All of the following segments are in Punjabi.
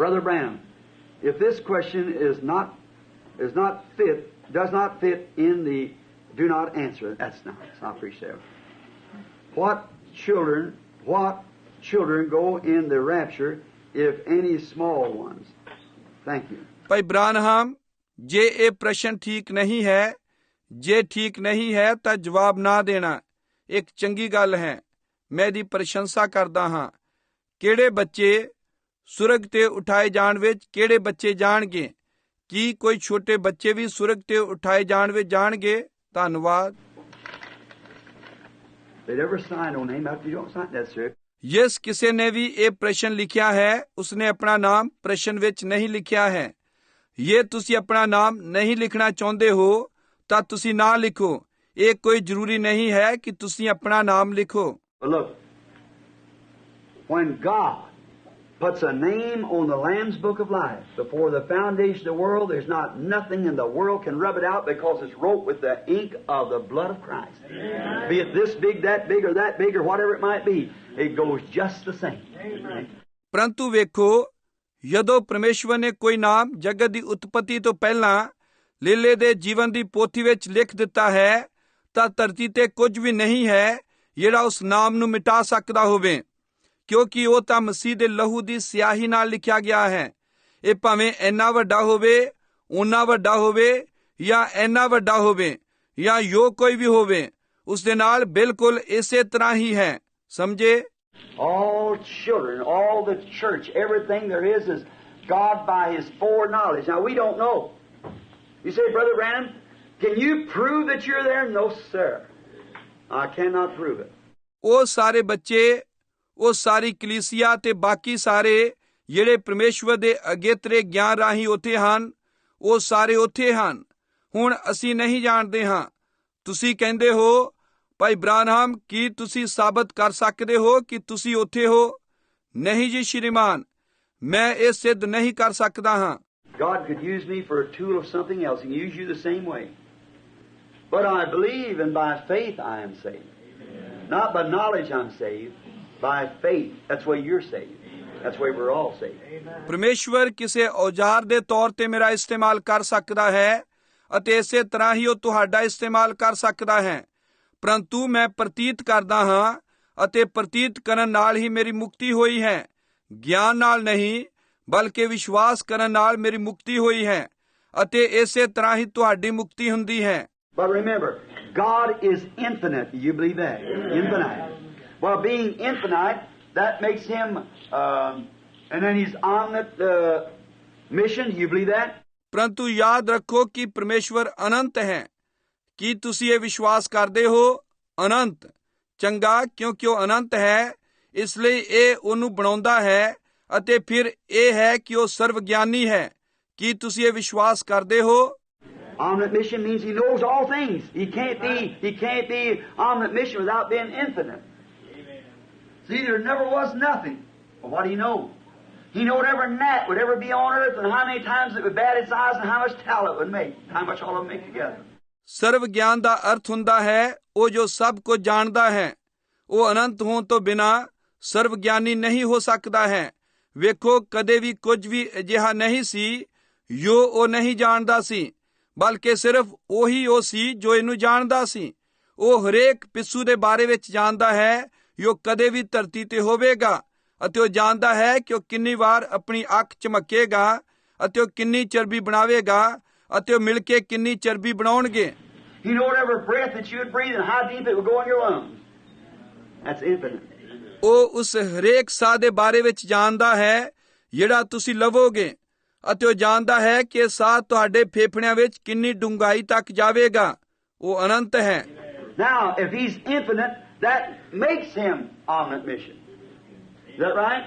Brother Branham, if this question is not is not fit, does not fit in the do not answer it. That's nice. I appreciate it. What children what children go in the rapture, if any small ones? Thank you. ਭਾਈ ਬ੍ਰਾਨਹਾਮ ਜੇ ਇਹ ਪ੍ਰਸ਼ਨ ਠੀਕ ਨਹੀਂ ਹੈ ਜੇ ਠੀਕ ਨਹੀਂ ਹੈ ਤਾਂ ਜਵਾਬ ਨਾ ਦੇਣਾ ਇੱਕ ਚੰਗੀ ਗੱਲ ਹੈ ਮੈਂ ਇਹਦੀ ਪ੍ਰਸ਼ੰਸਾ ਕਰਦਾ ਹਾਂ ਕਿਹੜੇ ਬੱਚੇ ਸੁਰਗ ਤੇ ਉਠਾਏ ਜਾਣ ਵਿੱਚ ਕਿਹੜੇ ਬੱਚੇ ਜਾਣਗੇ? ਕੀ ਕੋਈ ਛੋਟੇ ਬੱਚੇ ਵੀ ਸੁਰਗ ਤੇ ਉਠਾਏ ਜਾਣ ਵਿੱਚ ਜਾਣਗੇ? ਧੰਨਵਾਦ. ਜਿਸ ਕਿਸੇ ਨੇ ਵੀ ਇਹ ਪ੍ਰਸ਼ਨ ਲਿਖਿਆ ਹੈ ਉਸਨੇ ਆਪਣਾ ਨਾਮ ਪ੍ਰਸ਼ਨ ਵਿੱਚ ਨਹੀਂ ਲਿਖਿਆ ਹੈ। ਇਹ ਤੁਸੀਂ ਆਪਣਾ ਨਾਮ ਨਹੀਂ ਲਿਖਣਾ ਚਾਹੁੰਦੇ ਹੋ ਤਾਂ ਤੁਸੀਂ ਨਾ ਲਿਖੋ। ਇਹ ਕੋਈ ਜ਼ਰੂਰੀ ਨਹੀਂ ਹੈ ਕਿ ਤੁਸੀਂ ਆਪਣਾ ਨਾਮ ਲਿਖੋ। When God puts a name on the Lamb's Book of Life before the foundation of the world, there's not nothing in the world can rub it out because it's wrote with the ink of the blood of Christ. Be it this big, that big, or that big, or whatever it might be, it goes just the same. ਪਰੰਤੂ ਵੇਖੋ ਜਦੋਂ ਪਰਮੇਸ਼ਵਰ ਨੇ ਕੋਈ ਨਾਮ ਜਗਤ ਦੀ ਉਤਪਤੀ ਤੋਂ ਪਹਿਲਾਂ ਲੀਲੇ ਦੇ ਜੀਵਨ ਦੀ ਪੋਥੀ ਵਿੱਚ ਲਿਖ ਦਿੱਤਾ ਹੈ ਤਾਂ ਧਰਤੀ ਤੇ ਕੁਝ ਵੀ ਨਹੀਂ ਹੈ ਜਿਹੜਾ ਉਸ ਨਾਮ ਨੂੰ ਮਿਟਾ ਸਕਦਾ ਹੋਵੇ ਕਿਉਂਕਿ ਉਹ ਤਾਂ ਮਸੀਹ ਦੇ ਲਹੂ ਦੀ ਸਿਆਹੀ ਨਾਲ ਲਿਖਿਆ ਗਿਆ ਹੈ ਇਹ ਭਾਵੇਂ ਇੰਨਾ ਵੱਡਾ ਹੋਵੇ ਓਨਾ ਵੱਡਾ ਹੋਵੇ ਜਾਂ ਇੰਨਾ ਵੱਡਾ ਹੋਵੇ ਜਾਂ ਜੋ ਕੋਈ ਵੀ ਹੋਵੇ ਉਸ ਦੇ ਨਾਲ ਬਿਲਕੁਲ ਇਸੇ ਤਰ੍ਹਾਂ ਹੀ ਹੈ ਸਮਝੇ All children, all the church, everything there is is God by His foreknowledge. Now we don't know. You say, Brother Branham, can you prove that you're there? No, sir. I cannot prove it. ਉਹ ਸਾਰੇ ਬੱਚੇ ਉਹ ਸਾਰੀ ਕਲੀਸਿਆ ਤੇ ਬਾਕੀ ਸਾਰੇ ਜਿਹੜੇ ਪਰਮੇਸ਼ਵਰ ਦੇ ਅਗੇਤਰੇ ਗਿਆਨ ਰਾਹੀਂ ਉੱਥੇ ਹਨ ਉਹ ਸਾਰੇ ਉੱਥੇ ਹਨ ਹੁਣ ਅਸੀਂ ਨਹੀਂ ਜਾਣਦੇ ਹਾਂ ਤੁਸੀਂ ਕਹਿੰਦੇ ਹੋ ਭਾਈ ਬ੍ਰਾਨਹਮ ਕੀ ਤੁਸੀਂ ਸਾਬਤ ਕਰ ਸਕਦੇ ਹੋ ਕਿ ਤੁਸੀਂ ਉੱਥੇ ਹੋ ਨਹੀਂ ਜੀ ਸ਼੍ਰੀਮਾਨ ਮੈਂ ਇਹ ਸਿੱਧ ਨਹੀਂ ਕਰ ਸਕਦਾ ਹਾਂ God could use me for a tool of something else. He can use you the same way. But I believe, and by faith I am saved. Not by knowledge I'm saved, by faith. That's why you're saved. That's why we're all saved. ਪਰਮੇਸ਼ਵਰ ਕਿਸੇ ਔਜ਼ਾਰ ਦੇ ਤੌਰ ਤੇ ਮੇਰਾ ਇਸਤੇਮਾਲ ਕਰ ਸਕਦਾ ਹੈ ਅਤੇ ਇਸੇ ਤਰ੍ਹਾਂ ਹੀ ਉਹ ਤੁਹਾਡਾ ਇਸਤੇਮਾਲ ਕਰ ਸਕਦਾ ਹੈ ਪਰੰਤੂ ਮੈਂ ਪ੍ਰਤੀਤ ਕਰਦਾ ਹਾਂ ਅਤੇ ਪ੍ਰਤੀਤ ਕਰਨ ਨਾਲ ਹੀ ਮੇਰੀ ਮੁਕਤੀ ਹੋਈ ਹੈ ਗਿਆਨ ਨਾਲ ਨਹੀਂ ਬਲਕਿ ਵਿਸ਼ਵਾਸ ਕਰਨ ਨਾਲ ਮੇਰੀ ਮੁਕਤੀ ਹੋਈ ਹੈ ਅਤੇ ਇਸੇ ਤਰ੍ਹਾਂ ਹੀ ਤੁਹਾਡੀ ਮੁਕਤੀ ਹੁੰਦੀ ਹੈ But remember, God is infinite. Do you believe that? Infinite. Well, being infinite, that makes him, um, and then he's omniscient uh, mission. You believe that? ਪਰੰਤੂ ਯਾਦ ਰੱਖੋ ਕਿ ਪਰਮੇਸ਼ਵਰ ਅਨੰਤ ਹੈ ਕੀ ਤੁਸੀਂ ਇਹ ਵਿਸ਼ਵਾਸ ਕਰਦੇ ਹੋ ਅਨੰਤ ਚੰਗਾ ਕਿਉਂਕਿ ਉਹ ਅਨੰਤ ਹੈ ਇਸ ਲਈ ਇਹ ਉਹਨੂੰ ਬਣਾਉਂਦਾ ਹੈ ਅਤੇ ਫਿਰ ਇਹ ਹੈ ਕਿ ਉਹ ਸਰਵ ਗਿਆਨੀ ਹੈ ਕੀ ਤੁਸੀਂ ਇਹ ਵਿਸ਼ਵਾਸ ਕਰਦੇ ਹੋ Omniscient means he knows all things. He can't be he can't be omniscient without being infinite. See, there never was nothing. But what do you know? He knew whatever gnat would ever be on earth and how many times it would bat its eyes and how much talent it would make. How much all of them make together. ਸਰਵ ਗਿਆਨ ਦਾ ਅਰਥ ਹੁੰਦਾ ਹੈ ਉਹ ਜੋ ਸਭ ਕੁਝ ਜਾਣਦਾ ਹੈ ਉਹ ਅਨੰਤ ਹੋਣ ਤੋਂ ਬਿਨਾ ਸਰਵ ਗਿਆਨੀ ਨਹੀਂ ਹੋ ਸਕਦਾ ਹੈ ਵੇਖੋ ਕਦੇ ਵੀ ਕੁਝ ਵੀ ਅਜਿਹਾ ਨਹੀਂ ਸੀ ਜੋ ਉਹ ਨਹੀਂ ਜਾਣਦਾ ਸੀ ਬਲਕਿ ਸਿਰਫ ਉਹੀ ਉਹ ਸੀ ਜੋ ਇਹਨੂੰ ਜਾਣਦਾ ਸੀ ਉਹ ਹਰੇਕ ਪਿੱਸੂ ਦੇ ਬਾਰੇ ਵਿੱਚ ਜਾਣਦਾ ਹੈ ਜੋ ਕਦੇ ਵੀ ਧਰਤੀ ਤੇ ਹੋਵੇਗਾ ਅਤੇ ਉਹ ਜਾਣਦਾ ਹੈ ਕਿ ਉਹ ਕਿੰਨੀ ਵਾਰ ਆਪਣੀ ਅੱਖ ਚਮਕੇਗਾ ਅਤੇ ਉਹ ਕਿੰਨੀ ਚਰਬੀ ਬਣਾਵੇਗਾ ਅਤੇ ਉਹ ਮਿਲ ਕੇ ਕਿੰਨੀ ਚਰਬੀ ਬਣਾਉਣਗੇ He knew whatever breath that you would breathe and how deep it would go in your lungs. That's infinite. ਉਹ ਉਸ ਹਰੇਕ ਸਾਹ ਦੇ ਬਾਰੇ ਵਿੱਚ ਜਾਣਦਾ ਹੈ ਜਿਹੜਾ ਤੁਸੀਂ ਲਵੋਗੇ ਅਤੇ ਉਹ ਜਾਣਦਾ ਹੈ ਕਿ ਇਹ ਸਾਹ ਤੁਹਾਡੇ ਫੇਫੜਿਆਂ ਵਿੱਚ ਕਿੰਨੀ ਡੂੰਘਾਈ ਤੱਕ ਜਾਵੇਗਾ ਉਹ ਅਨੰਤ ਹੈ Now, if he's infinite, that makes him omniscient. Is that right?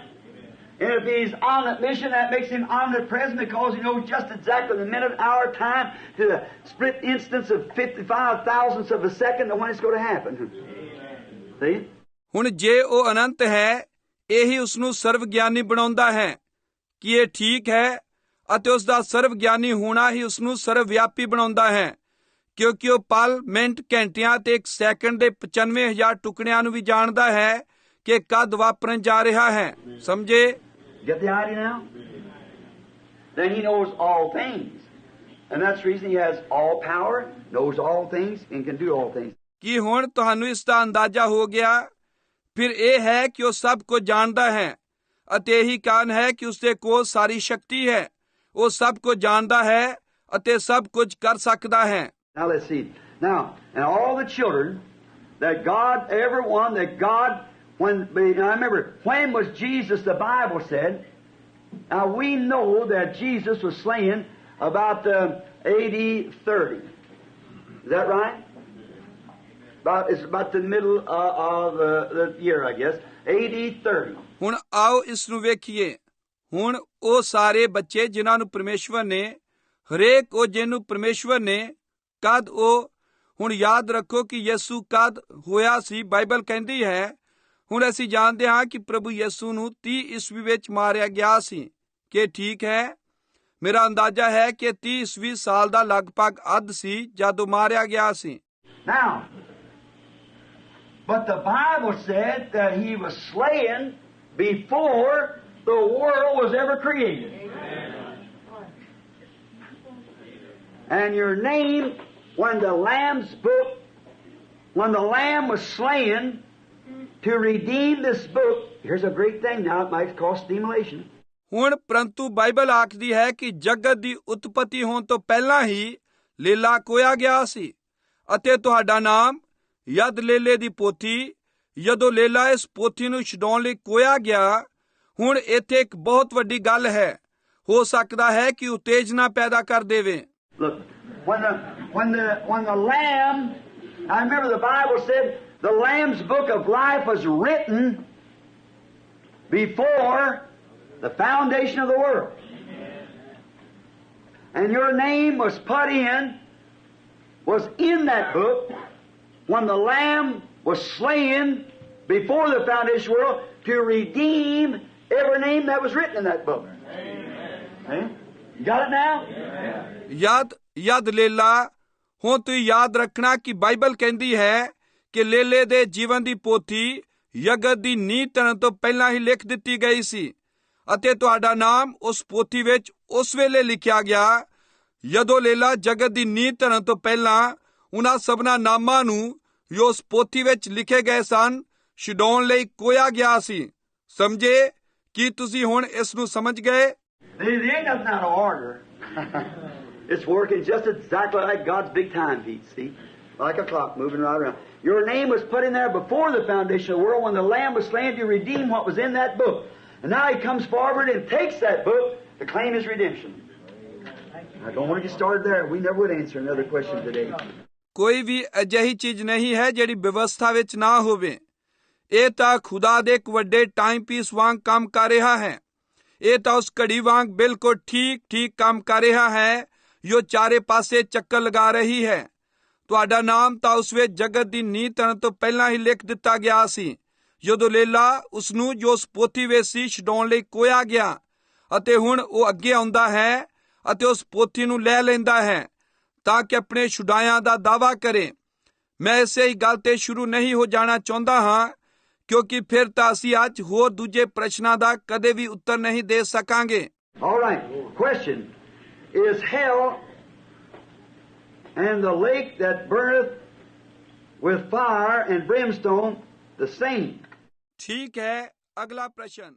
And if he's omniscient, that makes him omnipresent because he knows just exactly the minute, hour, time, to the split instance of 55 thousandths of a second of when it's going to happen. See? ਹੁਣ ਜੇ ਉਹ ਅਨੰਤ ਹੈ ਇਹੀ ਉਸ ਨੂੰ ਸਰਵ ਗਿਆਨੀ ਬਣਾਉਂਦਾ ਹੈ ਕਿ ਇਹ ਠੀਕ ਹੈ ਅਤੇ ਉਸ ਦਾ ਸਰਵ ਗਿਆਨੀ ਹੋਣਾ ਹੀ ਉਸ ਨੂੰ ਸਰਵ ਵਿਆਪੀ ਬਣਾਉਂਦਾ ਹੈ ਕਿਉਂਕਿ ਉਹ ਪਲ ਮਿੰਟ ਘੰਟਿਆਂ ਤੇ ਇੱਕ ਸੈਕਿੰਡ ਦੇ 95000 ਟੁਕੜਿਆਂ ਨੂੰ ਵੀ ਜਾਣਦਾ ਹੈ ਕਿ ਕਦ ਵਾਪਰਨ ਜਾ ਰਿਹਾ ਹੈ ਸਮਝੇ Get the idea now? then He knows all things. And that's the reason He has all power, knows all things, and can do all things. ਕੀ ਹੁਣ ਤੁਹਾਨੂੰ ਇਸ ਦਾ ਅੰਦਾਜ਼ਾ ਹੋ ਗਿਆ ਫਿਰ ਇਹ ਹੈ ਕਿ ਉਹ ਸਭ ਕੁਝ ਜਾਣਦਾ ਹੈ ਅਤੇ ਇਹੀ ਕਾਰਨ ਹੈ ਕਿ ਉਸ ਦੇ ਕੋਲ ਸਾਰੀ ਸ਼ਕਤੀ ਹੈ ਉਹ ਸਭ ਕੁਝ ਜਾਣਦਾ ਹੈ ਅਤੇ ਸਭ ਕੁਝ ਕਰ ਸਕਦਾ ਹੈ Now let's see. Now, and all the children that God, everyone that God, when, now remember, when was Jesus, the Bible said, now we know that Jesus was slain about uh, AD 30. Is that right? About, it's about the middle uh, of uh, the year, I guess. AD 30. ਹੁਣ ਆਓ ਇਸ ਨੂੰ ਵੇਖੀਏ ਹੁਣ ਉਹ ਸਾਰੇ ਬੱਚੇ ਜਿਨ੍ਹਾਂ ਨੂੰ ਪਰਮੇਸ਼ਵਰ ਨੇ ਹਰੇਕ ਉਹ ਜਿਹਨੂੰ ਪਰਮੇਸ਼ਵਰ ਨੇ ਕਦ ਉਹ ਹੁਣ ਯਾਦ ਰੱਖੋ ਕਿ ਯਿਸੂ ਕਦ ਹੋਇਆ ਸੀ ਬਾਈਬਲ ਕਹਿੰਦੀ ਹੈ ਹੁਣ ਅਸੀਂ ਜਾਣਦੇ ਹਾਂ ਕਿ ਪ੍ਰਭੂ ਯਿਸੂ ਨੂੰ 30 ਈਸਵੀ ਵਿੱਚ ਮਾਰਿਆ ਗਿਆ ਸੀ। ਕਿ ਠੀਕ ਹੈ? ਮੇਰਾ ਅੰਦਾਜ਼ਾ ਹੈ ਕਿ 30 ਈਸਵੀ ਸਾਲ ਦਾ ਲਗਭਗ ਅੱਧ ਸੀ ਜਦੋਂ ਮਾਰਿਆ ਗਿਆ ਸੀ। Now, but the Bible said that he was slain before the world was ever created. And your name, when the Lamb's book, when the Lamb was slain to redeem this book, here's a great thing now, it might cause stimulation. ਹੁਣ ਪਰੰਤੂ ਬਾਈਬਲ ਆਖਦੀ ਹੈ ਕਿ ਜਗਤ ਦੀ ਉਤਪਤੀ ਹੋਣ ਤੋਂ ਪਹਿਲਾਂ ਹੀ ਲੀਲਾ ਕੋਇਆ ਗਿਆ ਸੀ ਅਤੇ ਤੁਹਾਡਾ ਨਾਮ ਯਦ ਲੇਲੇ ਦੀ ਪੋਥੀ ਜਦੋਂ ਲੇਲਾ ਇਸ ਪੋਥੀ ਨੂੰ ਛਡਾਉਣ ਲਈ ਕੋਇਆ ਗਿਆ ਹੁਣ ਇੱਥੇ ਇੱਕ ਬਹੁਤ ਵੱਡੀ ਗੱਲ ਹੈ ਹੋ ਸਕਦਾ ਹੈ ਕਿ ਉਤੇਜਨਾ ਪੈਦਾ ਕਰ ਦੇਵੇ Look, when the when the, when the Lamb, I remember the Bible said the Lamb's book of life was written before the foundation of the world. And your name was put in, was in that book when the Lamb was slain before the foundation of the world to redeem every name that was written in that book. Amen. You got it now? Yad, yad lela ਹੁਣ ਤੁਸੀਂ ਯਾਦ ਰੱਖਣਾ ਕਿ ਬਾਈਬਲ ਕਹਿੰਦੀ ਹੈ ਕਿ ਲੇਲੇ ਦੇ ਜੀਵਨ ਦੀ ਪੋਥੀ ਯਗਤ ਦੀ ਨੀਂਹ ਧਰਨ ਤੋਂ ਪਹਿਲਾਂ ਹੀ ਲਿਖ ਦਿੱਤੀ ਗਈ ਸੀ ਅਤੇ ਤੁਹਾਡਾ ਨਾਮ ਉਸ ਪੋਥੀ ਵਿੱਚ ਉਸ ਵੇਲੇ ਲਿਖਿਆ ਗਿਆ ਜਦੋਂ ਲੇਲਾ ਜਗਤ ਦੀ ਨੀਂਹ ਧਰਨ ਤੋਂ ਪਹਿਲਾਂ ਉਹਨਾਂ ਸਭਨਾ ਨਾਮਾਂ ਨੂੰ ਜੋ ਉਸ ਪੋਥੀ ਵਿੱਚ ਲਿਖੇ ਗਏ ਸਨ ਛਡਾਉਣ ਲਈ ਕੋਇਆ ਗਿਆ ਸੀ। ਸਮਝੇ? ਕੀ ਤੁਸੀਂ ਹੁਣ ਇਸ ਨੂੰ ਸਮਝ ਗਏ? There there ain't nothing out of order. it's working just exactly like God's big time piece, see? Like a clock moving right around. Your name was put in there before the foundation of the world when the Lamb was slain to redeem what was in that book. And now He comes forward and takes that book to claim His redemption. I don't want to get started there. We never would answer another question today. ਕੋਈ ਵੀ ਅਜਿਹੀ ਚੀਜ਼ ਨਹੀਂ ਹੈ ਜਿਹੜੀ ਵਿਵਸਥਾ ਵਿੱਚ ਨਾ ਹੋਵੇ ਇਹ ਤਾਂ ਖੁਦਾ ਦੇ ਇੱਕ ਵੱਡੇ ਟਾਈਮ ਪੀਸ ਵਾਂਗ ਕੰਮ ਕਰ ਰਿਹਾ ਹੈ ਇਹ ਤਾਂ ਉਸ ਘੜੀ ਵਾਂਗ ਬਿਲਕੁਲ ਠੀਕ ਠੀਕ ਕੰਮ ਕਰ ਰਿਹਾ ਹੈ ਜੋ ਚਾਰੇ ਪਾਸੇ ਚੱਕਰ ਲਗਾ ਰਹੀ ਹੈ ਤੁਹਾਡਾ ਨਾਮ ਤਾਂ ਉਸ ਵਿੱਚ ਜਗਤ ਦੀ ਨੀਂਹ ਧਰਨ ਤੋਂ ਪਹਿਲਾਂ ਹੀ ਲਿਖ ਦਿੱਤਾ ਗਿਆ ਸੀ ਜਦੋਂ ਲੇਲਾ ਉਸ ਨੂੰ ਜੋ ਉਸ ਪੋਥੀ ਵਿੱਚ ਸੀ ਛਡਾਉਣ ਲਈ ਕੋਇਆ ਗਿਆ ਅਤੇ ਹੁਣ ਉਹ ਅੱਗੇ ਆਉਂਦਾ ਹੈ ਅਤੇ ਉਸ ਪੋਥੀ ਨੂੰ ਲੈ ਲੈਂਦਾ ਹੈ ਤਾਂ ਕਿ ਆਪਣੇ ਛੁਡਾਇਆਂ ਦਾ ਦਾਵਾ ਕਰੇ ਮੈਂ ਇਸੇ ਹੀ ਗੱਲ ਤੇ ਸ਼ੁਰੂ ਨਹੀਂ ਹੋ ਜਾਣਾ ਚਾਹੁੰਦਾ ਹਾਂ, ਕਿਉਂਕਿ ਫਿਰ ਤਾਂ ਅਸੀਂ ਅੱਜ ਹੋਰ ਦੂਜੇ ਪ੍ਰਸ਼ਨਾਂ ਦਾ ਕਦੇ ਵੀ ਉੱਤਰ ਨਹੀਂ ਦੇ ਸਕਾਂਗੇ All right. Question. is hell and the lake that burneth with fire and brimstone the same. ठीक है अगला प्रश्न